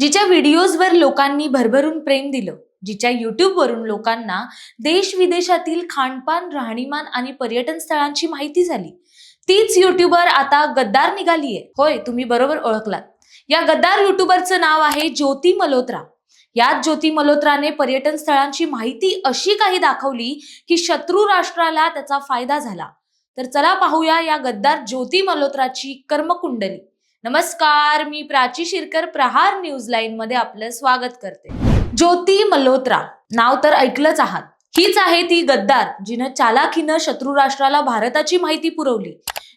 जिच्या व्हिडिओजवर लोकांनी भरभरून प्रेम दिलं जिच्या युट्यूबवरून लोकांना देश विदेशातील खानपान राहणीमान आणि पर्यटन स्थळांची माहिती झाली. तीच युट्यूबर आता गद्दार निघालीये. होय तुम्ही बरोबर ओळखलात. या गद्दार युट्यूबरचं नाव आहे ज्योती मल्होत्रा. याच ज्योती मल्होत्राने पर्यटन स्थळांची माहिती अशी काही दाखवली की शत्रू राष्ट्राला त्याचा फायदा झाला. तर चला पाहूया या गद्दार ज्योती मल्होत्राची कर्मकुंडली. नमस्कार मी प्राची शिरकर प्रहार न्यूज लाईन मध्ये आपलं स्वागत करते. ज्योती मल्होत्रा नाव तर ऐकलंच आहात. हीच आहे ती गद्दार जिनं चालाखीनं शत्रू राष्ट्राला भारताची माहिती पुरवली.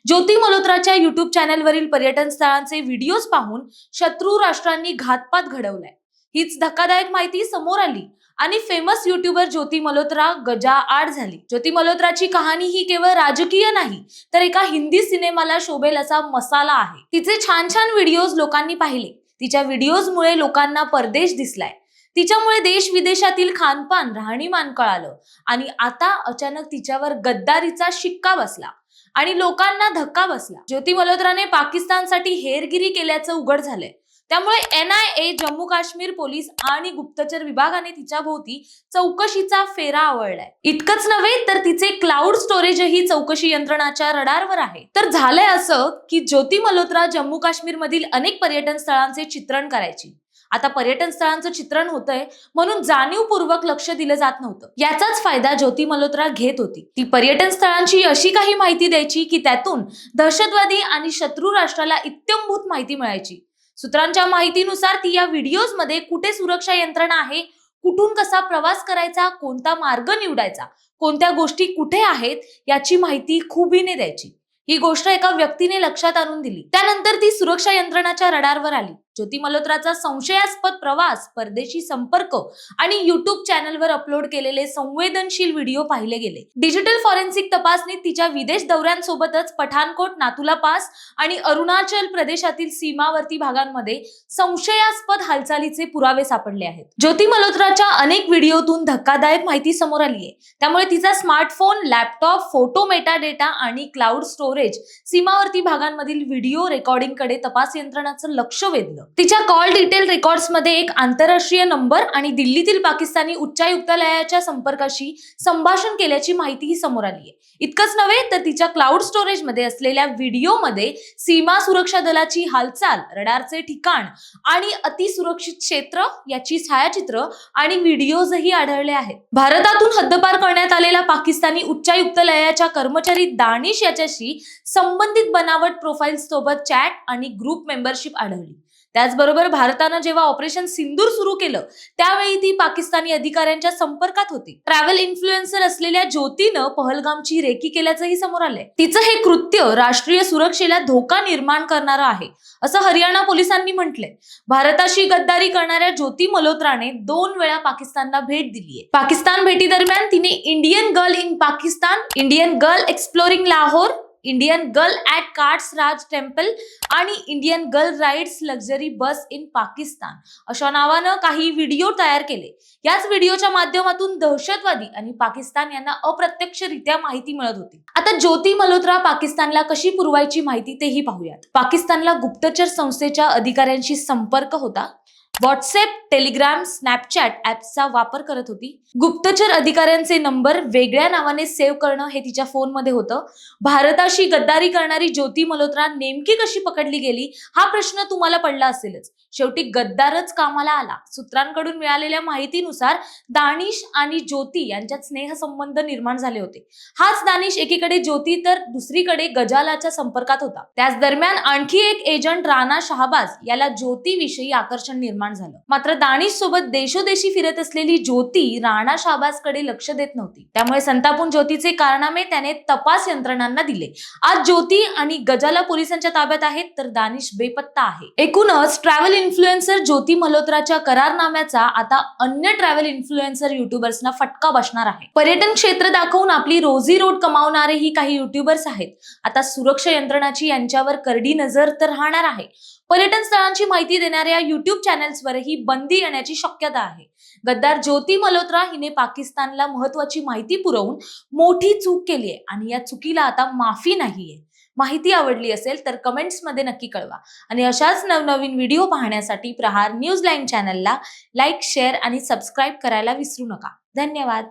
ज्योती मल्होत्राच्या युट्यूब चॅनलवरील पर्यटन स्थळांचे व्हिडिओज पाहून शत्रू राष्ट्रांनी घातपात घडवलाय. हीच धक्कादायक माहिती समोर आली. आणि फेमस युट्यूबर ज्योती मल्होत्रा गजा आड झाली. ज्योती मल्होत्राची कहाणी ही केवळ राजकीय नाही तर एका हिंदी सिनेमाला शोभेल असा मसाला आहे. तिचे छान छान व्हिडिओज लोकांनी पाहिले. तिच्या व्हिडिओजमुळे लोकांना परदेश दिसलाय. तिच्यामुळे देश विदेशातील खानपान राहणीमान कळालं. आणि आता अचानक तिच्यावर गद्दारीचा शिक्का बसला. आणि लोकांना धक्का बसला. ज्योती मल्होत्राने पाकिस्तानसाठी हेरगिरी केल्याचं उघड झालंय. त्यामुळे N I A Jammu Kashmir police आणि गुप्तचर विभागाने तिच्या भोवती चौकशीचा फेरा आवळलाय. इतकंच नव्हे तर तिचे क्लाउड स्टोरेजही चौकशी यंत्रणाच्या रडारवर आहे. तर झालंय असं की ज्योती मल्होत्रा जम्मू काश्मीर मधील अनेक पर्यटन स्थळांचे चित्रण करायची. आता पर्यटन स्थळांचं चित्रण होतंय म्हणून जाणीवपूर्वक लक्ष दिलं जात नव्हतं. याचाच फायदा ज्योती मल्होत्रा घेत होती. ती पर्यटन स्थळांची अशी काही माहिती द्यायची की त्यातून दहशतवादी आणि शत्रू राष्ट्राला इत्यंभूत माहिती मिळायची. सूत्रांच्या माहितीनुसार ती या व्हिडिओजमध्ये कुठे सुरक्षा यंत्रणा आहे कुठून कसा प्रवास करायचा कोणता मार्ग निवडायचा कोणत्या गोष्टी कुठे आहेत याची माहिती खुबीने द्यायची. ही गोष्ट एका व्यक्तीने लक्षात आणून दिली. त्यानंतर ती सुरक्षा यंत्रणाच्या रडारवर आली. ज्योती मल्होत्राचा संशयास्पद प्रवास परदेशी संपर्क आणि युट्यूब चॅनलवर अपलोड केलेले संवेदनशील व्हिडिओ पाहिले गेले. डिजिटल फॉरेन्सिक तपासणीत तिच्या विदेश दौऱ्यांसोबतच पठाणकोट नातुला पास आणि अरुणाचल प्रदेशातील सीमावर्ती भागांमध्ये संशयास्पद हालचालीचे पुरावे सापडले आहेत. ज्योती मल्होत्राच्या अनेक व्हिडिओतून धक्कादायक माहिती समोर आली आहे. त्यामुळे तिचा smartphone laptop photo meta data आणि क्लाउड स्टोरेज सीमावर्ती भागांमधील व्हिडिओ रेकॉर्डिंगकडे तपास यंत्रणाचं लक्ष वेधलं. तिच्या कॉल डिटेल रेकॉर्डमध्ये एक आंतरराष्ट्रीय नंबर आणि दिल्लीतील पाकिस्तानी उच्चायुक्तालयाच्या संपर्काशी संभाषण केल्याची माहितीही समोर आली आहे इतकंच नव्हे तर तिच्या क्लाउड स्टोरेजमध्ये असलेल्या व्हिडिओमध्ये सीमा सुरक्षा दलाची हालचाल रडारचे ठिकाण आणि अतिसुरक्षित क्षेत्र याची छायाचित्र आणि व्हिडिओजही आढळले आहेत. भारतातून हद्दपार करण्यात आलेला पाकिस्तानी उच्चायुक्तालयाच्या कर्मचारी दानिश याच्याशी संबंधित बनावट प्रोफाईल सोबत चॅट आणि ग्रुप मेंबरशिप आढळली. त्याचबरोबर भारतानं जेव्हा ऑपरेशन सिंदूर सुरू केलं त्यावेळी ती पाकिस्तानी अधिकाऱ्यांच्या संपर्कात होती. ट्रॅव्हल इन्फ्लुएन्सर असलेल्या ज्योतीनं पहलगामची रेकी केल्याचंही समोर आलंय. तिचं हे कृत्य राष्ट्रीय सुरक्षेला धोका निर्माण करणारं आहे असं हरियाणा पोलिसांनी म्हटलंय. भारताशी गद्दारी करणाऱ्या ज्योती मल्होत्राने दोन वेळा पाकिस्तानला भेट दिली आहे पाकिस्तान भेटी दरम्यान तिने Indian girl in Pakistan Indian girl exploring Lahore Indian girl at Katas Raj temple आणि Indian girl rides luxury bus in Pakistan अशा नावानं काही व्हिडिओ तयार केले. याच व्हिडिओच्या माध्यमातून दहशतवादी आणि पाकिस्तान यांना अप्रत्यक्षरित्या माहिती मिळत होती. आता ज्योती मल्होत्रा पाकिस्तानला कशी पुरवायची माहिती तेही पाहूयात. पाकिस्तानला गुप्तचर संस्थेच्या अधिकाऱ्यांशी संपर्क होता. व्हॉट्सअप टेलिग्राम स्नॅपचॅट ऍप्सचा वापर करत होती. गुप्तचर अधिकाऱ्यांचे नंबर वेगळ्या नावाने सेव्ह करणं हे तिच्या फोनमध्ये होतं. भारताशी गद्दारी करणारी ज्योती मल्होत्रा नेमकी कशी पकडली गेली हा प्रश्न तुम्हाला पडला असेलच. शेवटी गद्दारच कामाला आला. सूत्रांकडून मिळालेल्या माहितीनुसार दानिश आणि ज्योती यांच्यात स्नेहसंबंध निर्माण झाले होते. हाच दानिश एकीकडे ज्योती तर दुसरीकडे गजालाच्या संपर्कात होता. त्याच दरम्यान आणखी एक एजंट राणा शहाबाज याला ज्योतीविषयी आकर्षण निर्माण झालं. मात्र दानिश सोबत देशोदेशी फिरत असलेली ज्योती राणा शाबाजकडे लक्ष देत नव्हती. त्यामुळे संतापून ज्योतीचे कारनामे त्याने तपास यंत्रणांना दिले. आज ज्योती आणि गजाला पोलिसांच्या ताब्यात आहेत तर दानिश बेपत्ता आहे. एकूणच ट्रॅव्हल इन्फ्लुएन्सर ज्योती मल्होत्राच्या करारनाम्याचा आता अन्य ट्रॅव्हल इन्फ्लुएन्सर युट्यूबर्सना फटका बसणार आहे. पर्यटन क्षेत्र दाखवून आपली रोजी रोड कमावणारे ही काही युट्यूबर्स आहेत. आता सुरक्षा यंत्रणाची यांच्यावर करडी नजर तर राहणार आहे. पर्यटन स्थळांची माहिती देणाऱ्या युट्यूब चॅनेल्सवरही बंदी येण्याची शक्यता आहे. गद्दार ज्योती मल्होत्रा हिने पाकिस्तानला महत्वाची माहिती पुरवून मोठी चूक केली आहे आणि या चुकीला आता माफी नाहीये. माहिती आवडली असेल तर कमेंट्समध्ये नक्की कळवा. आणि अशाच नवनवीन व्हिडिओ पाहण्यासाठी प्रहार न्यूज लाईन चॅनलला लाईक शेअर आणि सबस्क्राईब करायला विसरू नका. धन्यवाद.